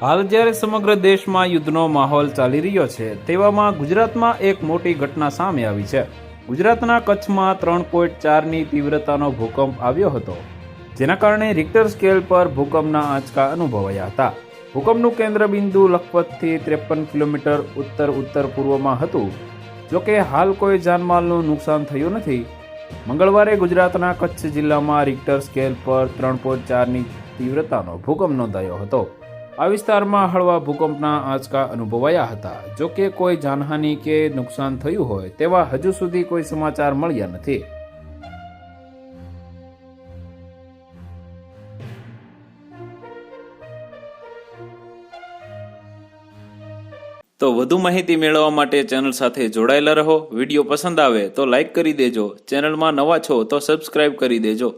હાલ જ્યારે સમગ્ર દેશમાં યુદ્ધનો માહોલ ચાલી રહ્યો છે, તેવામાં ગુજરાતમાં એક મોટી ઘટના સામે આવી છે. ગુજરાતના કચ્છમાં ત્રણ પોઈન્ટ ચારની તીવ્રતાનો ભૂકંપ આવ્યો હતો, જેના કારણે રિક્ટર સ્કેલ પર ભૂકંપના આંચકા અનુભવાયા હતા. ભૂકંપનું કેન્દ્રબિંદુ લખપતથી ત્રેપન કિલોમીટર ઉત્તર ઉત્તર પૂર્વમાં હતું. જોકે હાલ કોઈ જાનમાલનું નુકસાન થયું નથી. મંગળવારે ગુજરાતના કચ્છ જિલ્લામાં રિક્ટર સ્કેલ પર ત્રણ પોઈન્ટ ચારની તીવ્રતાનો ભૂકંપ નોંધાયો હતો. આ વિસ્તારમાં હળવા ભૂકંપના આંચકા અનુભવાયા હતા. જો કે કોઈ જાનહાનિ કે નુકસાન થયું હોય તેવા હજુ સુધી કોઈ સમાચાર મળ્યા નથી. તો વધુ માહિતી મેળવવા માટે ચેનલ સાથે જોડાયેલા રહો. વીડિયો પસંદ આવે તો લાઈક કરી દેજો. ચેનલમાં નવા છો તો સબસ્ક્રાઇબ કરી દેજો.